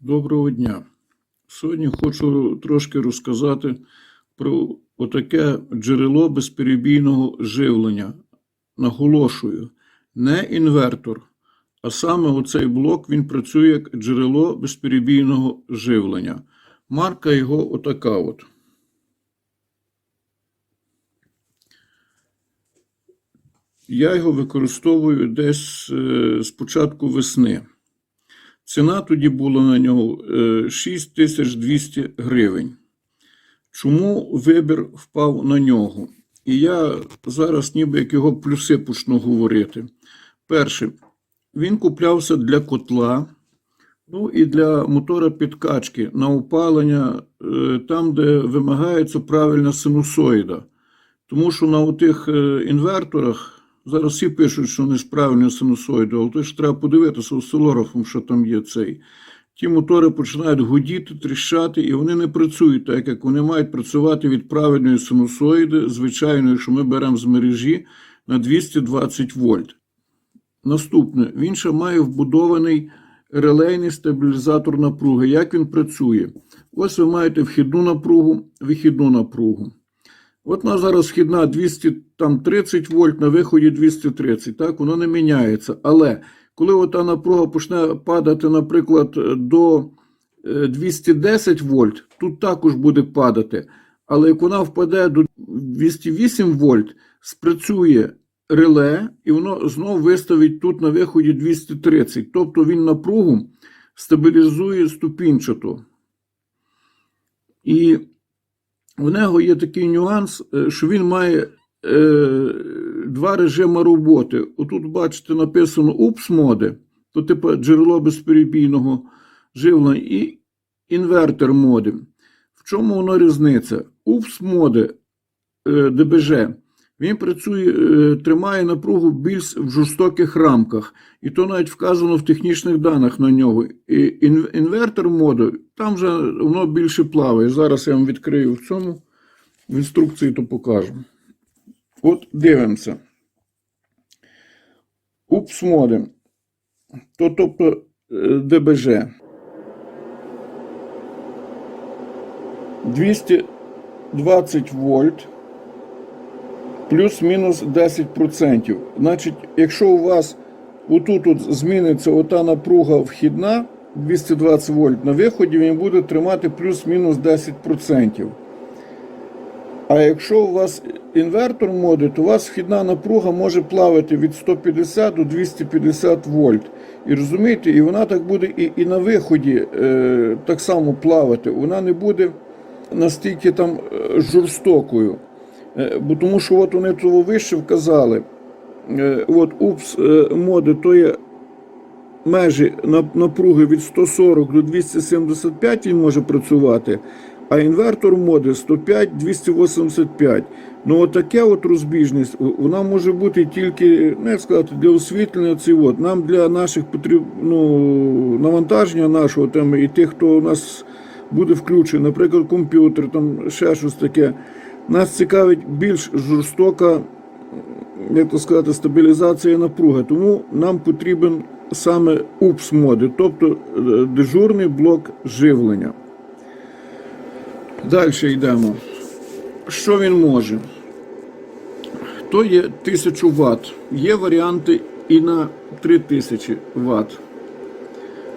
Доброго дня. Сьогодні хочу трошки розказати про отаке джерело безперебійного живлення. Наголошую, не інвертор, а саме оцей блок він працює як джерело безперебійного живлення. Марка його отака от. Я його використовую десь е, з початку весни. Ціна тоді була на нього е, 6200 гривень. Чому вибір впав на нього? І я зараз ніби як його плюси почну говорити. Перше, він куплявся для котла, ну і для мотора підкачки на опалення, е, там, де вимагається правильна синусоїда. Тому що на тих інверторах зараз всі пишуть, що вони ж правильно синусоїди, але то ж треба подивитися осцилографом, що там є цей. Ті мотори починають гудіти, тріщати, і вони не працюють так, як вони мають працювати від правильної синусоїди, звичайної, що ми беремо з мережі на 220 вольт. Наступне, він ще має вбудований релейний стабілізатор напруги. Як він працює? Ось ви маєте вхідну напругу, вихідну напругу. От у нас зараз вхідна 230 вольт, на виході 230, так, воно не міняється. Але коли ота напруга почне падати, наприклад, до 210 вольт, тут також буде падати. Але як вона впаде до 208 вольт, спрацює реле, і воно знову виставить тут на виході 230. Тобто він напругу стабілізує ступінчато. І в нього є такий нюанс, що він має е, два режими роботи. Отут, бачите, написано UPS моди, то типу джерело безперебійного живлення, і інвертер моди. В чому воно різниця? UPS моди е, ДБЖ. Він працює, е, тримає напругу більш в жорстоких рамках, і то навіть вказано в технічних даних на нього. І інвертор моду, там вже воно більше плаває. Зараз я вам відкрию в цьому в інструкції, то покажу. От дивимося. УПС моди, то тобто е, ДБЖ. 220 вольт плюс-мінус 10%. Значить, якщо у вас отут от зміниться ота напруга вхідна 220 вольт, на виході він буде тримати плюс-мінус 10%. А якщо у вас інвертор моди, то у вас вхідна напруга може плавати від 150 до 250 вольт. І розумієте, і вона так буде і і на виході е, так само плавати. Вона не буде настільки там е, жорстокою. Е, бо тому що от вони того вище вказали. Е, от УПС е, моди то є межі напруги від 140 до 275 він може працювати, а інвертор моди 105-285. Ну отаке от розбіжність, вона може бути тільки, ну сказати, для освітлення ці от. Нам для наших потріб, ну, навантаження нашого там і тих, хто у нас буде включений, наприклад, комп'ютер, там ще щось таке. Нас цікавить більш жорстока, як то сказати, стабілізація напруги. Тому нам потрібен саме упс моди, тобто е, дежурний блок живлення. Далі йдемо. Що він може? То є 1000 Вт. Є варіанти і на 3000 Вт.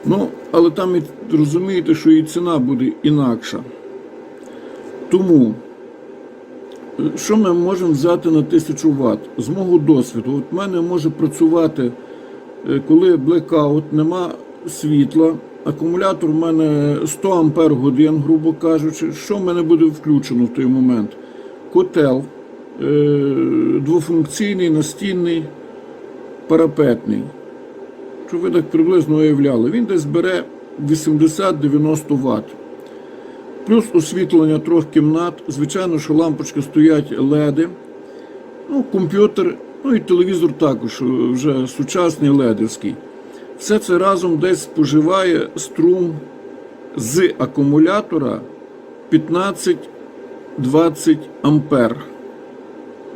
Ну, але там розумієте, що і ціна буде інакша. Тому. Що ми можемо взяти на 1000 Вт? З мого досвіду, от в мене може працювати, е, коли блекаут, нема світла, акумулятор в мене 100 Ампер годин, грубо кажучи, що в мене буде включено в той момент? Котел е, двофункційний, настінний, парапетний. Щоб ви так приблизно уявляли, він десь бере 80-90 Вт. Плюс освітлення трьох кімнат. Звичайно, що лампочки стоять леди, ну, комп'ютер, ну і телевізор також вже сучасний ледовський. Все це разом десь споживає струм з акумулятора 15-20 ампер.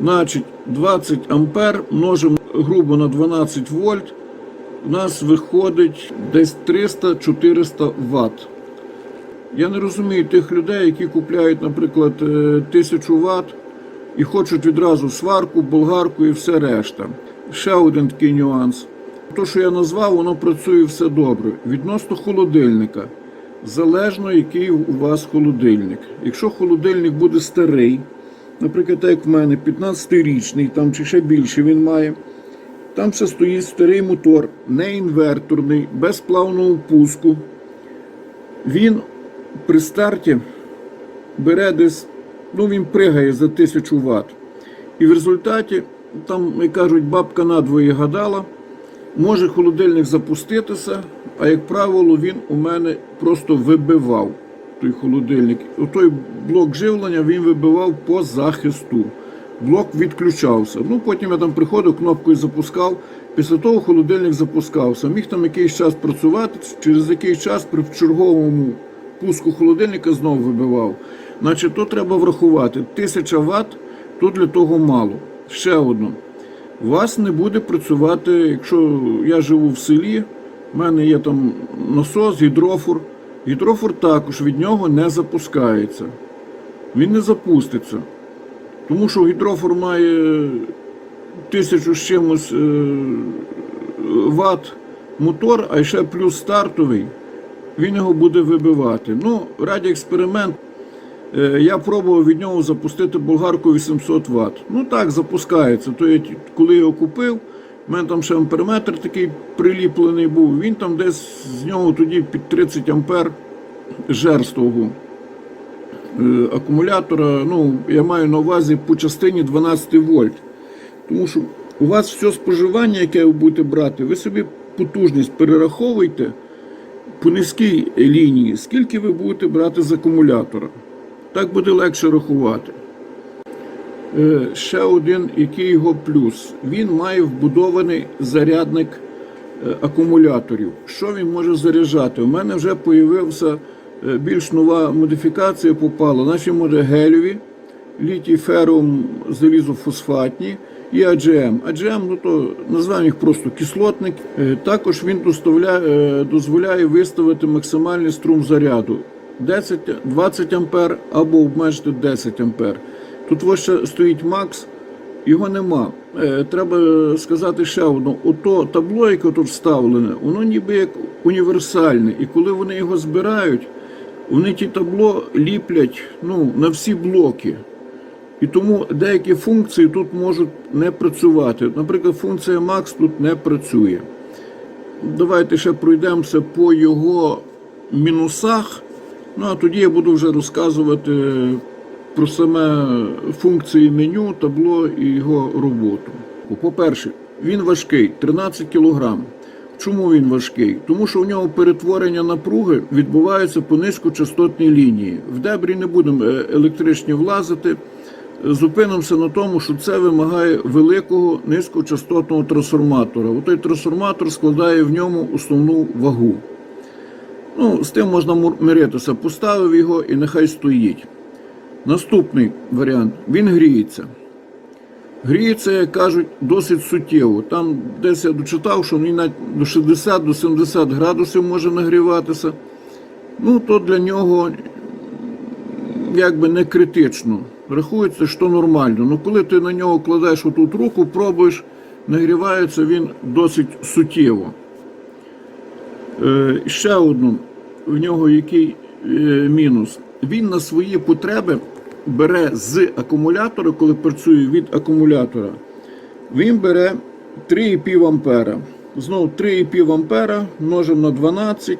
Значить, 20 ампер множимо грубо на 12 вольт. у нас виходить десь 300-400 Вт. Я не розумію тих людей, які купляють, наприклад, е, 1000 Вт і хочуть відразу сварку, болгарку і все решта. Ще один такий нюанс. То, що я назвав, воно працює все добре. Відносно холодильника. Залежно, який у вас холодильник. Якщо холодильник буде старий, наприклад, як в мене 15-річний, там чи ще більше він має, там ще стоїть старий мотор, не інверторний, без плавного пуску. Він при старті бере десь, ну він пригає за 1000 Вт. І в результаті, там, як кажуть, бабка надвоє гадала, може холодильник запуститися, а як правило, він у мене просто вибивав той холодильник. Той блок живлення він вибивав по захисту. Блок відключався. Ну, потім я там приходив, кнопкою запускав. Після того холодильник запускався. Міг там якийсь час працювати, через якийсь час при черговому пуску холодильника знову вибивав. Значить, то треба врахувати. 1000 Вт тут для того мало. Ще одно. У вас не буде працювати, якщо я живу в селі, в мене є там насос, гідрофор. Гідрофор також від нього не запускається. Він не запуститься. Тому що гідрофор має тисячу з чимось е, ватт мотор, а ще плюс стартовий, він його буде вибивати. Ну, раді експеримент, е, я пробував від нього запустити болгарку 800 Вт. Ну так, запускається. То я коли його купив, в мене там ще амперметр такий приліплений був, він там десь з нього тоді під 30 ампер жерстового е, акумулятора, ну, я маю на увазі по частині 12 вольт. Тому що у вас все споживання, яке ви будете брати, ви собі потужність перераховуйте по низькій лінії, скільки ви будете брати з акумулятора. Так буде легше рахувати. Е, Ще один, який його плюс. Він має вбудований зарядник е, акумуляторів. Що він може заряджати? У мене вже з'явився більш нова модифікація попала. Наші може гелеві, літій ферум залізофосфатні і AGM. AGM, ну то називаємо їх просто кислотник. Е, Також він е, дозволяє виставити максимальний струм заряду 10, 20 ампер або обмежити 10 ампер. Тут ще стоїть макс, його нема. Е, Треба сказати ще одно: ото табло, яке тут вставлене, воно ніби як універсальне. І коли вони його збирають, вони ті табло ліплять ну, на всі блоки. І тому деякі функції тут можуть не працювати. Наприклад, функція Max тут не працює. Давайте ще пройдемося по його мінусах. Ну а тоді я буду вже розказувати про саме функції меню, табло і його роботу. По-перше, він важкий 13 кг. Чому він важкий? Тому що у нього перетворення напруги відбувається по низькочастотній лінії. В дебрі не будемо е, електричні влазити. Зупинимося на тому, що це вимагає великого низькочастотного трансформатора. Отой трансформатор складає в ньому основну вагу. Ну, з тим можна миритися. Поставив його і нехай стоїть. Наступний варіант він гріється. Гріється, як кажуть, досить суттєво. Там десь я дочитав, що він до 60 до 70 градусів може нагріватися. Ну, то для нього якби не критично. Рахується, що нормально. Ну коли ти на нього кладеш отут руку, пробуєш, нагрівається він досить суттєво. Е, ще одну в нього який е, мінус. Він на свої потреби бере з акумулятора, коли працює від акумулятора, він бере 3,5 ампера. Знову 3,5 ампера множимо на 12,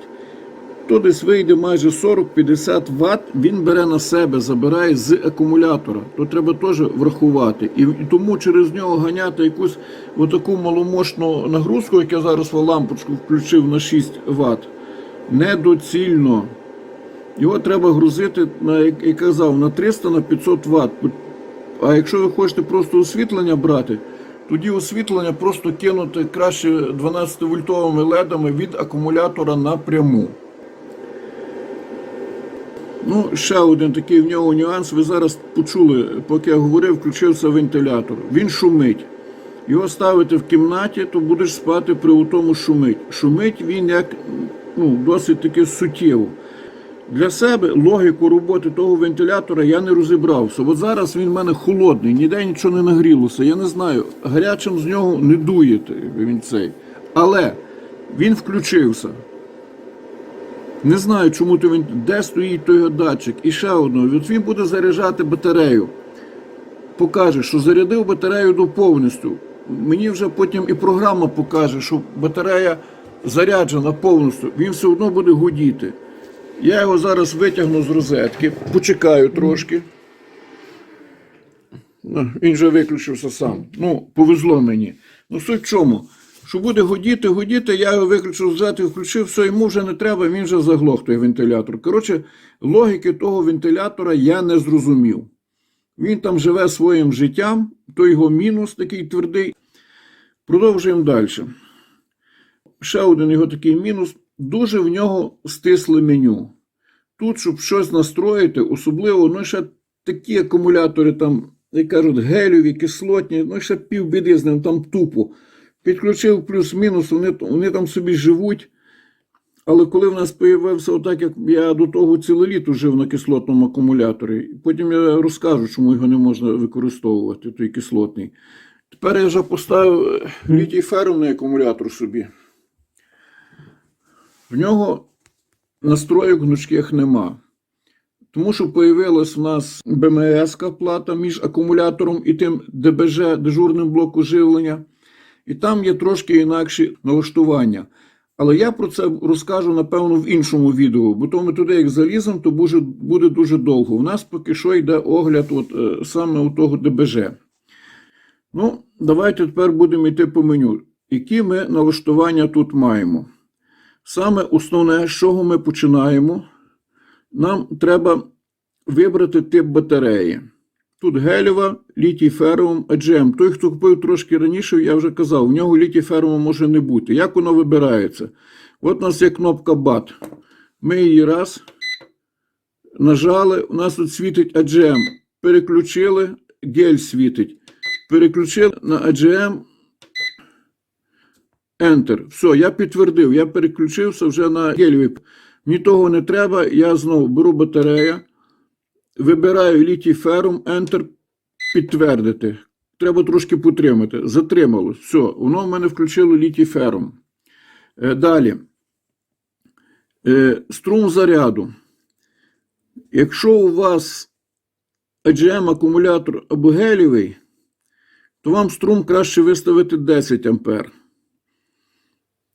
то десь вийде майже 40-50 Вт, він бере на себе, забирає з акумулятора. То треба теж врахувати. І, тому через нього ганяти якусь отаку маломощну нагрузку, як я зараз в лампочку включив на 6 Вт, недоцільно. Його треба грузити, на, як я казав, на 300 на 500 Вт. А якщо ви хочете просто освітлення брати, тоді освітлення просто кинути краще 12-вольтовими ледами від акумулятора напряму. Ну, ще один такий в нього нюанс. Ви зараз почули, поки я говорив, включився вентилятор. Він шумить. його ставити в кімнаті, то будеш спати при тому шумить. Шумить він як ну, досить таки суттєво. Для себе логіку роботи того вентилятора я не розібрався. От зараз він в мене холодний, ніде нічого не нагрілося. Я не знаю, гарячим з нього не дує він цей. Але він включився. Не знаю, чому то він, де стоїть той датчик. І ще одно, от він буде заряджати батарею. Покаже, що зарядив батарею до повністю. Мені вже потім і програма покаже, що батарея заряджена повністю. Він все одно буде гудіти. Я його зараз витягну з розетки, почекаю трошки. Ну, Він вже виключився сам. Ну, повезло мені. Ну, суть в чому? Що буде гудіти, гудіти, я його виключив з розетки, включив, все, йому вже не треба, він вже заглох той вентилятор. Коротше, логіки того вентилятора я не зрозумів. Він там живе своїм життям, то його мінус такий твердий. Продовжуємо далі. Ще один його такий мінус. Дуже в нього стисле меню. Тут, щоб щось настроїти, особливо, ну ще такі акумулятори, там, як кажуть, гелеві, кислотні, ну ще півбіди з ним там тупо. Підключив плюс-мінус, вони, вони там собі живуть. Але коли в нас з'явився, отак як я до того ціле літо жив на кислотному акумуляторі, потім я розкажу, чому його не можна використовувати, той кислотний. Тепер я вже поставив літій фермний акумулятор собі. В нього настроїк гнучких нема. Тому що появилась у нас БМС плата між акумулятором і тим ДБЖ, дежурним блоку живлення. І там є трошки інакші налаштування. Але я про це розкажу, напевно, в іншому відео, бо то ми туди, як заліземо, то буде, дуже довго. У нас поки що йде огляд от, е, саме у того ДБЖ. Ну, давайте тепер будемо йти по меню. Які ми налаштування тут маємо? Саме основне, з чого ми починаємо, нам треба вибрати тип батареї. Тут гелєва, літій феррум, AGM. Той, хто купив трошки раніше, я вже казав, в нього літій феррум може не бути. Як воно вибирається? От у нас є кнопка BAT. Ми її раз нажали, у нас тут світить AGM. Переключили, гель світить. Переключили на AGM. Enter. Все, я підтвердив, я переключився вже на гель. Мені того не треба, я знову беру батарею. Вибираю літій ферум, Enter, підтвердити. Треба трошки потримати. Затрималось. Все, воно в мене включило літій ферум. Е, Далі. Е, Струм заряду. Якщо у вас AGM акумулятор або гелєвий, то вам струм краще виставити 10 А.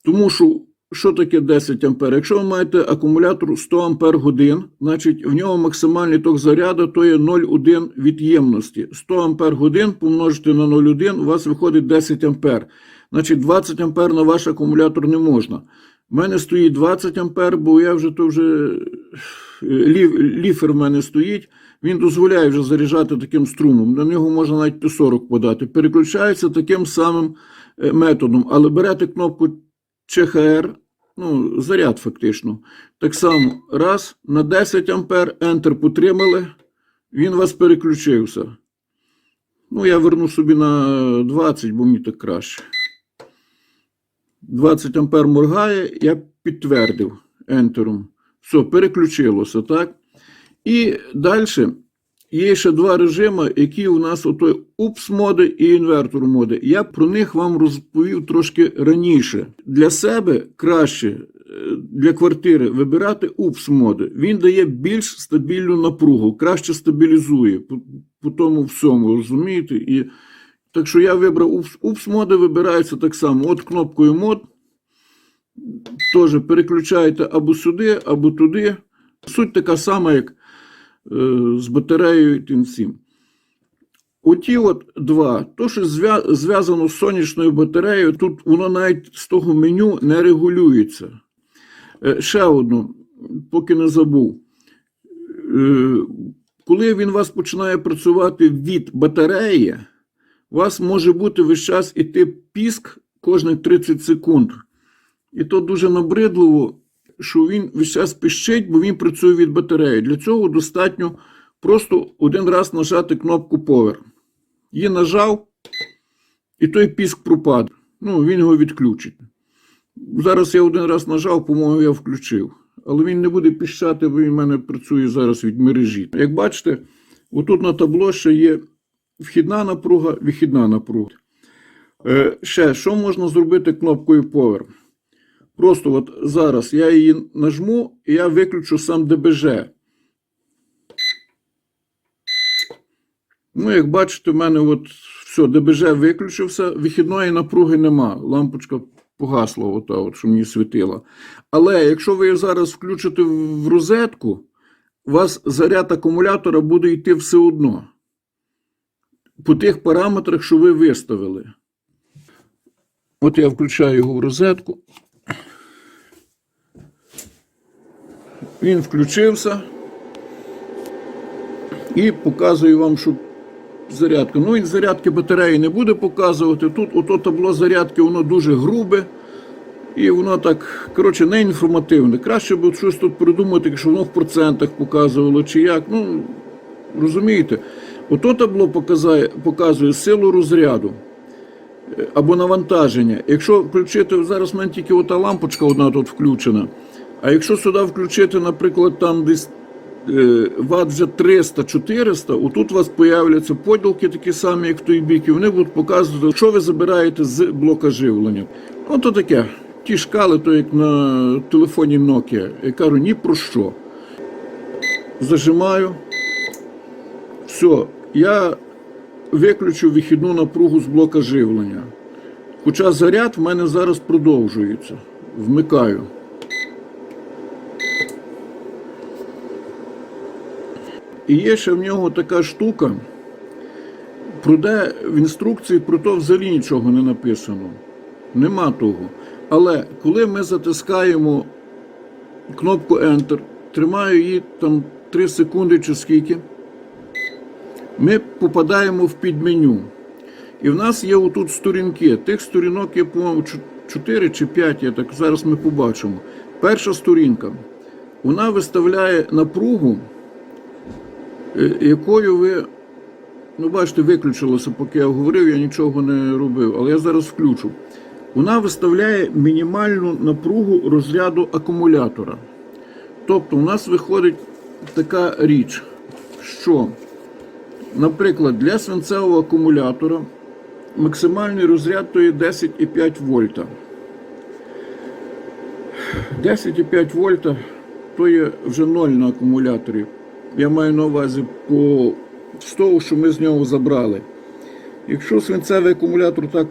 Тому що що таке 10 А? Якщо ви маєте акумулятор 100 Ампер годин, значить в нього максимальний ток заряду то є 0,1 від ємності. 100 Ампер годин помножити на 0,1, у вас виходить 10 Ампер. Значить 20 Ампер на ваш акумулятор не можна. У мене стоїть 20 Ампер, бо я вже то вже ліфер в мене стоїть. Він дозволяє вже заряджати таким струмом. На нього можна навіть П40 подати. Переключається таким самим е, методом, але берете кнопку ЧХР, ну, заряд фактично. Так само, раз, на 10 ампер, Enter потримали, він вас переключився. Ну, я верну собі на 20, бо мені так краще. 20 ампер моргає, я підтвердив ентером. Все, переключилося, так? І далі є ще два режими, які у нас отой упс моди і інвертор моди. Я про них вам розповів трошки раніше. Для себе краще е, для квартири вибирати упс моди. Він дає більш стабільну напругу, краще стабілізує по, по тому всьому, розумієте? І так що я вибрав упс, упс моди, вибирається так само. От кнопкою мод. Теж переключаєте або сюди, або туди. Суть така сама, як з батареєю і тим всім. Оті от два, то, що зв'язано з сонячною батареєю, тут воно навіть з того меню не регулюється. Е, Ще одну, поки не забув. Е, Коли він у вас починає працювати від батареї, у вас може бути весь час іти піск кожних 30 секунд. І то дуже набридливо, що він весь час пищить, бо він працює від батареї. Для цього достатньо просто один раз нажати кнопку Power. Її нажав, і той піск пропаде. Ну, він його відключить. Зараз я один раз нажав, по-моєму, я включив. Але він не буде піщати, бо він в мене працює зараз від мережі. Як бачите, отут на табло ще є вхідна напруга, вихідна напруга. Е, ще, що можна зробити кнопкою Power? Просто от зараз я її нажму і я виключу сам ДБЖ. Ну, як бачите, в мене от все, ДБЖ виключився, вихідної напруги нема. Лампочка погасла, ота, от, що мені світила. Але якщо ви її зараз включите в розетку, у вас заряд акумулятора буде йти все одно. По тих параметрах, що ви виставили. От я включаю його в розетку. Він включився і показує вам, що зарядка. Ну, він зарядки батареї не буде показувати. Тут ото табло зарядки, воно дуже грубе. І воно так, коротше, не інформативне. Краще б щось тут придумати, якщо воно в процентах показувало, чи як. Ну, розумієте, ото табло показує, показує силу розряду е, або навантаження. Якщо включити, зараз в мене тільки ота лампочка одна тут включена. А якщо сюди включити, наприклад, там десь е, ват вже 300-400, отут у вас появляться поділки такі самі, як в той бік, і вони будуть показувати, що ви забираєте з блока живлення. Ну, то таке. Ті шкали, то як на телефоні Nokia. Я кажу, ні про що. Зажимаю. Все, я виключу вихідну напругу з блока живлення. Хоча заряд в мене зараз продовжується. Вмикаю. І є ще в нього така штука, про де в інструкції про то взагалі нічого не написано. Нема того. Але коли ми затискаємо кнопку Enter, тримаю її там 3 секунди чи скільки, ми попадаємо в підменю. І в нас є отут сторінки. Тих сторінок є, по-моєму, 4 чи 5, я так зараз ми побачимо. Перша сторінка. Вона виставляє напругу, якою ви, ну бачите, виключилося, поки я говорив, я нічого не робив, але я зараз включу. Вона виставляє мінімальну напругу розряду акумулятора. Тобто, у нас виходить така річ, що, наприклад, для свинцевого акумулятора максимальний розряд то є 10,5 вольта. 10,5 вольта то є вже ноль на акумуляторі. Я маю на увазі по з того, що ми з нього забрали. Якщо свинцевий акумулятор так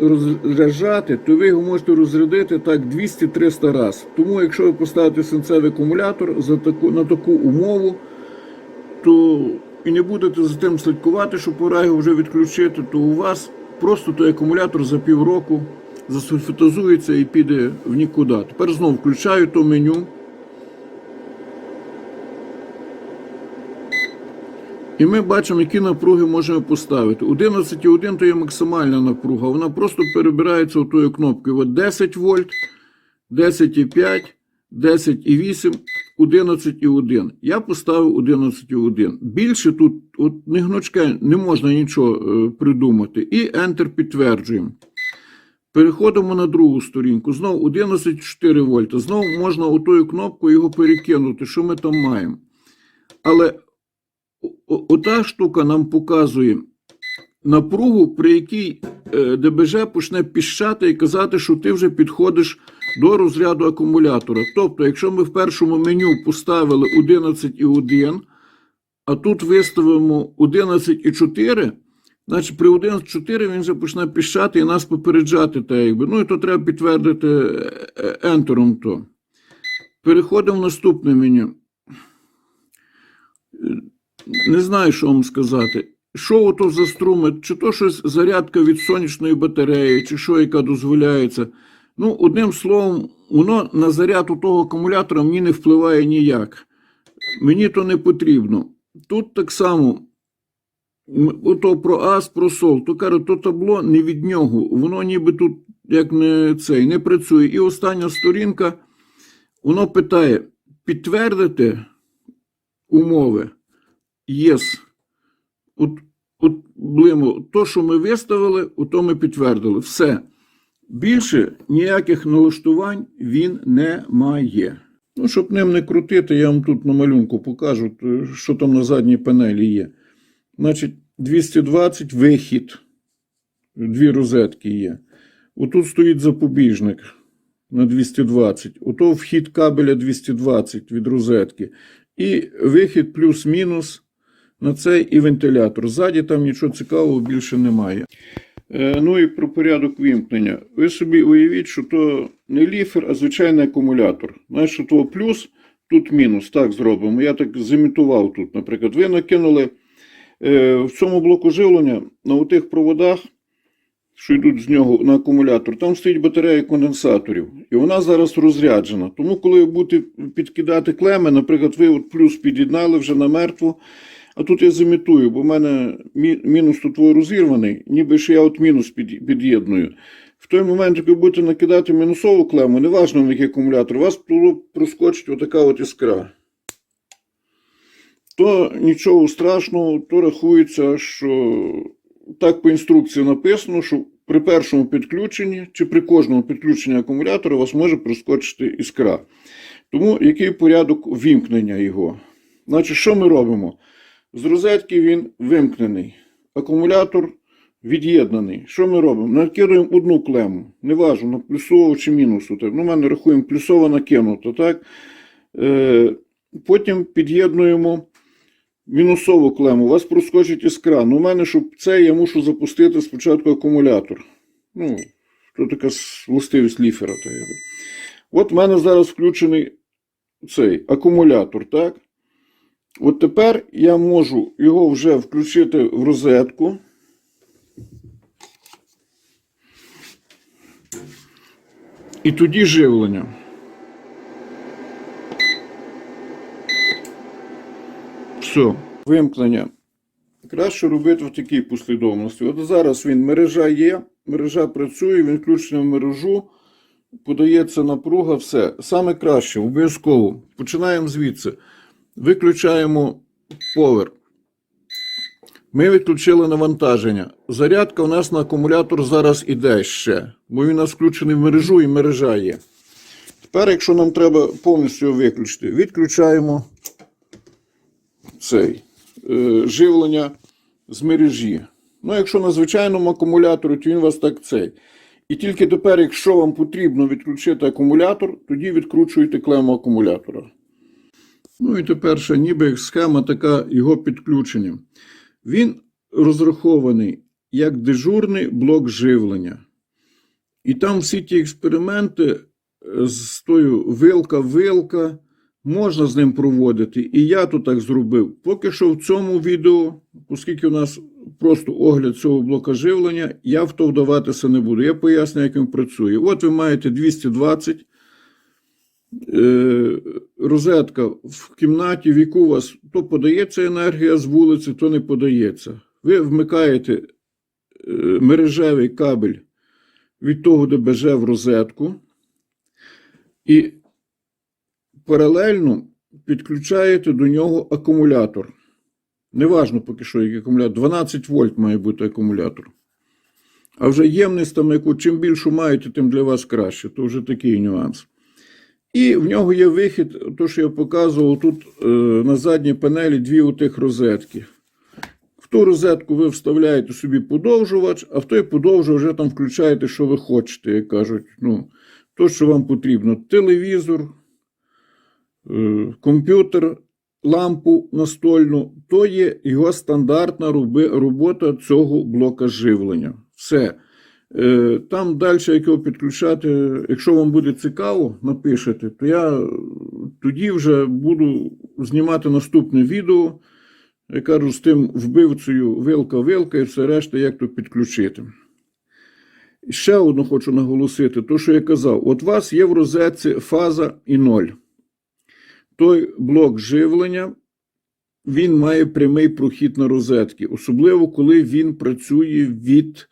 розряджати, то ви його можете розрядити так 200-300 разів. Тому якщо ви поставите свинцевий акумулятор за таку, на таку умову, то і не будете за тим слідкувати, що пора його вже відключити, то у вас просто той акумулятор за півроку засульфатизується і піде в нікуди. Тепер знову включаю то меню. І ми бачимо, які напруги можемо поставити. 11,1 то є максимальна напруга. Вона просто перебирається отою кнопкою. От 10 вольт, 10,5, 10,8, 11,1. Я поставив 11,1. Більше тут от, не гнучке, не можна нічого е, придумати. І Enter підтверджуємо. Переходимо на другу сторінку. Знову 11,4 вольта. Знову можна отою кнопкою його перекинути, що ми там маємо. Але ота штука нам показує напругу, при якій е, ДБЖ почне піщати і казати, що ти вже підходиш до розряду акумулятора. Тобто, якщо ми в першому меню поставили 11,1, а тут виставимо 11,4, значить при 11,4 він вже почне піщати і нас попереджати. Та, якби. Ну і то треба підтвердити е, е, ентером то. Переходимо в наступне меню. Не знаю, що вам сказати. Що ото за струми, чи то щось зарядка від сонячної батареї, чи що, яка дозволяється. Ну, одним словом, воно на заряд у того акумулятора мені не впливає ніяк. Мені то не потрібно. Тут так само, ото про ас, про сол, то кажуть, то табло не від нього. Воно ніби тут як не цей, не працює. І остання сторінка, воно питає: підтвердити умови. Єс. От от, блимо, то, що ми виставили, то ми підтвердили. Все. Більше ніяких налаштувань він не має. Ну, щоб ним не крутити, я вам тут на малюнку покажу, що там на задній панелі є. Значить, 220 вихід. Дві розетки є. Отут стоїть запобіжник на 220. Ото вхід кабеля 220 від розетки. І вихід плюс-мінус на цей і вентилятор. Ззаді там нічого цікавого більше немає. Е, Ну і про порядок вімкнення. Ви собі уявіть, що то не ліфер, а звичайний акумулятор. Знаєш, що то плюс, тут мінус. Так зробимо. Я так зімітував тут, наприклад. Ви накинули е, в цьому блоку живлення на тих проводах, що йдуть з нього на акумулятор, там стоїть батарея конденсаторів. І вона зараз розряджена. Тому, коли будете підкидати клеми, наприклад, ви от плюс під'єднали вже на мертву. А тут я замітую, бо в мене мінус тут розірваний, ніби ще я от мінус під'єдную. В той момент, як ви будете накидати мінусову клему, неважно на який акумулятор, у вас проскочить отака от іскра. То нічого страшного, то рахується, що так по інструкції написано, що при першому підключенні чи при кожному підключенні акумулятора у вас може проскочити іскра. Тому який порядок вімкнення його? Значить, що ми робимо? З розетки він вимкнений. Акумулятор від'єднаний. Що ми робимо? Накидуємо одну клему. Неважно, на плюсову чи мінусу. Так, ну, в мене рахуємо плюсова накинута. Так? Е, потім під'єднуємо мінусову клему. У вас проскочить іскра. Ну, у мене, щоб це, я мушу запустити спочатку акумулятор. Ну, то така властивість ліфера. От в мене зараз включений цей акумулятор, так? От тепер я можу його вже включити в розетку. І тоді живлення. Все, вимкнення. Краще робити в такій послідовності. От зараз він мережа є, мережа працює, він включений в мережу, подається напруга, все. Саме краще, обов'язково. Починаємо звідси. Виключаємо повер. Ми відключили навантаження. Зарядка у нас на акумулятор зараз іде ще, бо він у нас включений в мережу і мережа є. Тепер, якщо нам треба повністю виключити, відключаємо цей е, живлення з мережі. Ну, якщо на звичайному акумуляторі, то він у вас так цей. І тільки тепер, якщо вам потрібно відключити акумулятор, тоді відкручуєте клему акумулятора. Ну і тепер ще ніби схема така його підключення. Він розрахований як дежурний блок живлення. І там всі ті експерименти е, з тою вилка-вилка можна з ним проводити. І я то так зробив. Поки що в цьому відео, оскільки у нас просто огляд цього блока живлення, я в то вдаватися не буду. Я поясню, як він працює. От ви маєте 220 е, розетка в кімнаті, в яку у вас то подається енергія з вулиці, то не подається. Ви вмикаєте е, мережевий кабель від того ДБЖ в розетку і паралельно підключаєте до нього акумулятор. Неважно поки що, який акумулятор. 12 вольт має бути акумулятор. А вже ємність там, яку чим більшу маєте, тим для вас краще. То вже такий нюанс. І в нього є вихід, то, що я показував тут е, на задній панелі дві отих розетки. В ту розетку ви вставляєте собі подовжувач, а в той подовжувач вже там включаєте, що ви хочете, як кажуть. Ну, то, що вам потрібно. Телевізор, е, комп'ютер, лампу настольну. То є його стандартна робота цього блока живлення. Все. Е, Там далі, як його підключати, якщо вам буде цікаво, напишете, то я тоді вже буду знімати наступне відео. Я кажу, з тим вбивцею вилка-вилка і все решта, як то підключити. І Ще одну хочу наголосити, то, що я казав, от у вас є в розетці фаза і ноль. Той блок живлення, він має прямий прохід на розетки, особливо коли він працює від.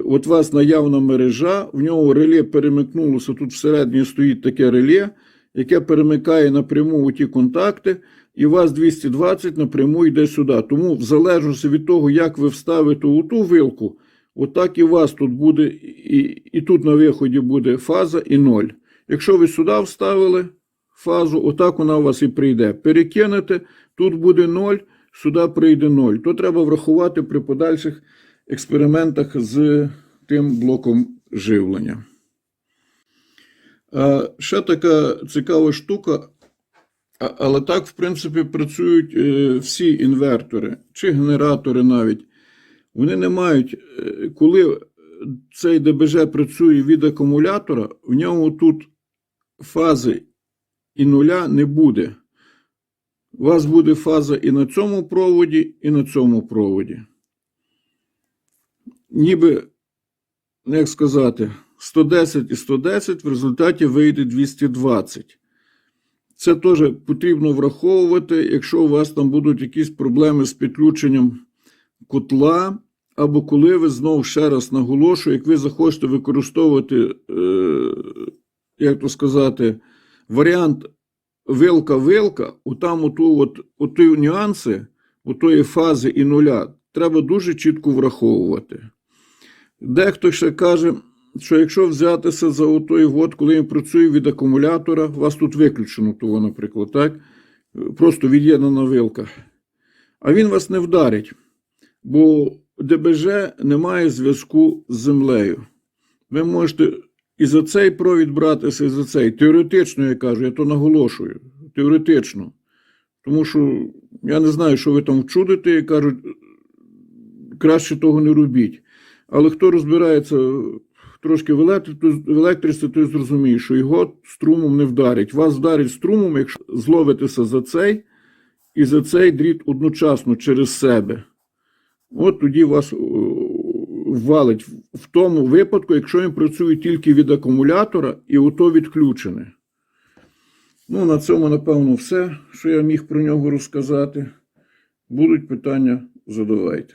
От у вас наявна мережа, в нього реле перемикнулося, тут всередині стоїть таке реле, яке перемикає напряму у ті контакти, і у вас 220 напряму йде сюди. Тому, в залежності від того, як ви вставите у ту вилку, отак і у вас тут буде, і, і тут на виході буде фаза і ноль. Якщо ви сюди вставили фазу, отак вона у вас і прийде. Перекинете, тут буде 0, сюди прийде 0. То треба врахувати при подальших експериментах з тим блоком живлення. Ще така цікава штука, але так, в принципі, працюють е, всі інвертори чи генератори навіть. Вони не мають, е, коли цей ДБЖ працює від акумулятора, в ньому тут фази і нуля не буде. У вас буде фаза і на цьому проводі, і на цьому проводі. Ніби, ну, як сказати, 110 і 110 в результаті вийде 220. Це теж потрібно враховувати, якщо у вас там будуть якісь проблеми з підключенням котла, або коли ви знову ще раз наголошую, як ви захочете використовувати, е, як то сказати, варіант вилка-вилка, отам оту, от, оті нюанси, отої фази і нуля, треба дуже чітко враховувати. Дехто ще каже, що якщо взятися за отой вод, коли він працює від акумулятора, у вас тут виключено того, наприклад, так? Просто від'єднана вилка. А він вас не вдарить, бо ДБЖ не має зв'язку з землею. Ви можете і за цей провід братися, і за цей. Теоретично, я кажу, я то наголошую. Теоретично. Тому що я не знаю, що ви там вчудите, і кажуть, краще того не робіть. Але хто розбирається трошки в електриці, той зрозуміє, що його струмом не вдарить. Вас вдарить струмом, якщо зловитеся за цей і за цей дріт одночасно через себе. От тоді вас о, валить в тому випадку, якщо він працює тільки від акумулятора і ото відключене. Ну, на цьому, напевно, все, що я міг про нього розказати. Будуть питання, задавайте.